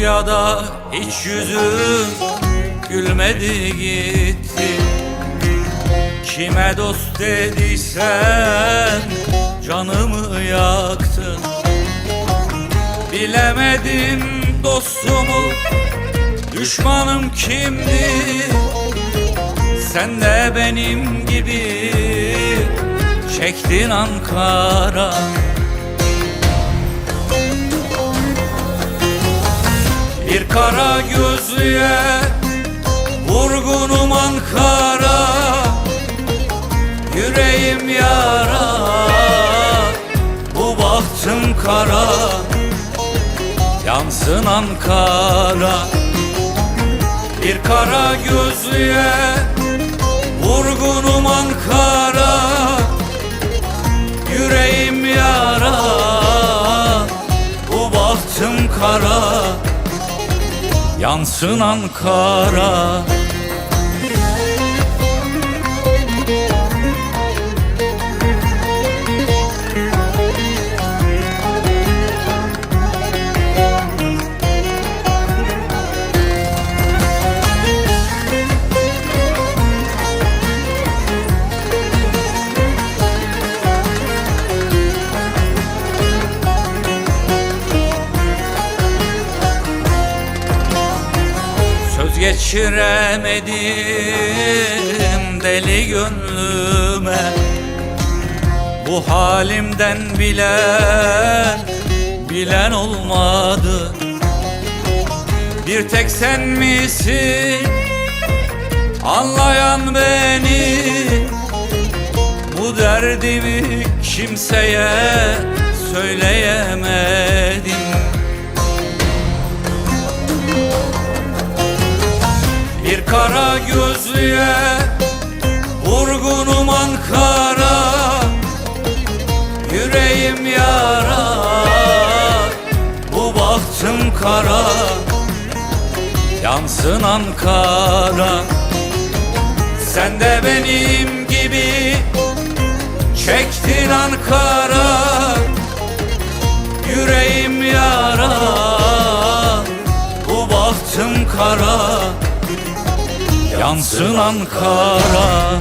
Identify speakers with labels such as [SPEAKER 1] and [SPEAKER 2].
[SPEAKER 1] Ankara'da hiç yüzüm gülmedi gitti. Kime dost dediysen canımı yaktın. Bilemedim dostumu düşmanım kimdi Sen de benim gibi çektin Ankara kara gözlüye vurgunum Ankara. Yüreğim yara Bu bahtım kara. Yansın Ankara. Bir kara gözlüye vurgunum Ankara Yansın Ankara geçiremedim deli gönlüme. Bu halimden bilen, bilen olmadı. Bir tek sen misin? Anlayan beni. Bu derdimi kimseye kara gözlüye vurgunum Ankara. Yüreğim yara Bu bahtım kara. Yansın Ankara Sen de benim gibi Çektin Ankara. Yüreğim yara Bu bahtım kara Yansın Ankara